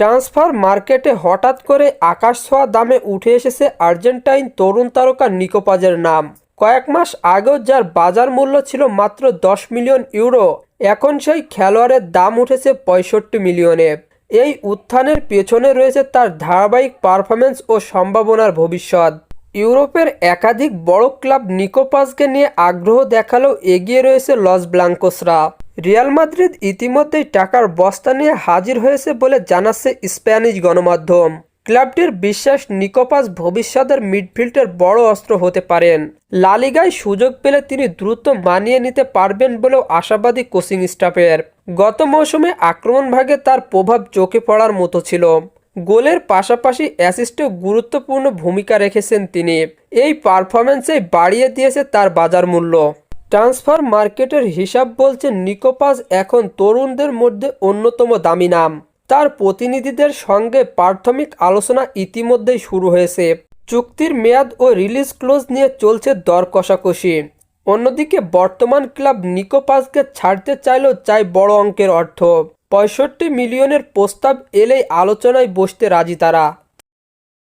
Transfer মার্কেটে হঠাৎ করে আকাশ ছোঁয়া দামে উঠে এসেছে আর্জেন্টাইন তরুণ তারকা নিকোপাজের নাম। কয়েক মাস আগেও যার বাজার মূল্য ছিল মাত্র দশ মিলিয়ন ইউরো, এখন সেই খেলোয়াড়ের দাম উঠেছে পঁয়ষট্টি মিলিয়নে। এই উত্থানের পেছনে রয়েছে তার ধারাবাহিক পারফরমেন্স ও সম্ভাবনার ভবিষ্যৎ। ইউরোপের একাধিক বড় ক্লাব নিকোপাসকে নিয়ে আগ্রহ দেখালেও এগিয়ে রয়েছে লস ব্লাঙ্কোসরা। রিয়াল মাদ্রিদ ইতিমধ্যেই টাকার বস্তা নিয়ে হাজির হয়েছে বলে জানাচ্ছে স্প্যানিশ গণমাধ্যম। ক্লাবটির বিশ্বাস, নিকোপাস ভবিষ্যতের মিডফিল্ডের বড় অস্ত্র হতে পারেন। লালিগায় সুযোগ পেলে তিনি দ্রুত মানিয়ে নিতে পারবেন বলেও আশাবাদী কোচিং স্টাফের। গত মৌসুমে আক্রমণ ভাগে তার প্রভাব চোখে পড়ার মতো ছিল। গোলের পাশাপাশি অ্যাসিস্টেও গুরুত্বপূর্ণ ভূমিকা রেখেছেন তিনি। এই পারফরমেন্সেই বাড়িয়ে দিয়েছে তার বাজার মূল্য ট্রান্সফার মার্কেটের হিসাব বলছে নিকোপাস এখন তরুণদের মধ্যে অন্যতম দামি নাম। তার প্রতিনিধিদের সঙ্গে প্রাথমিক আলোচনা ইতিমধ্যেই শুরু হয়েছে। চুক্তির মেয়াদ ও রিলিজ ক্লোজ নিয়ে চলছে দর কষাকষি। অন্যদিকে বর্তমান ক্লাব নিকোপাসকে ছাড়তে চাইলেও চাই বড় অঙ্কের অর্থ। পঁয়ষট্টি মিলিয়নের প্রস্তাব এলেই আলোচনায় বসতে রাজি তারা।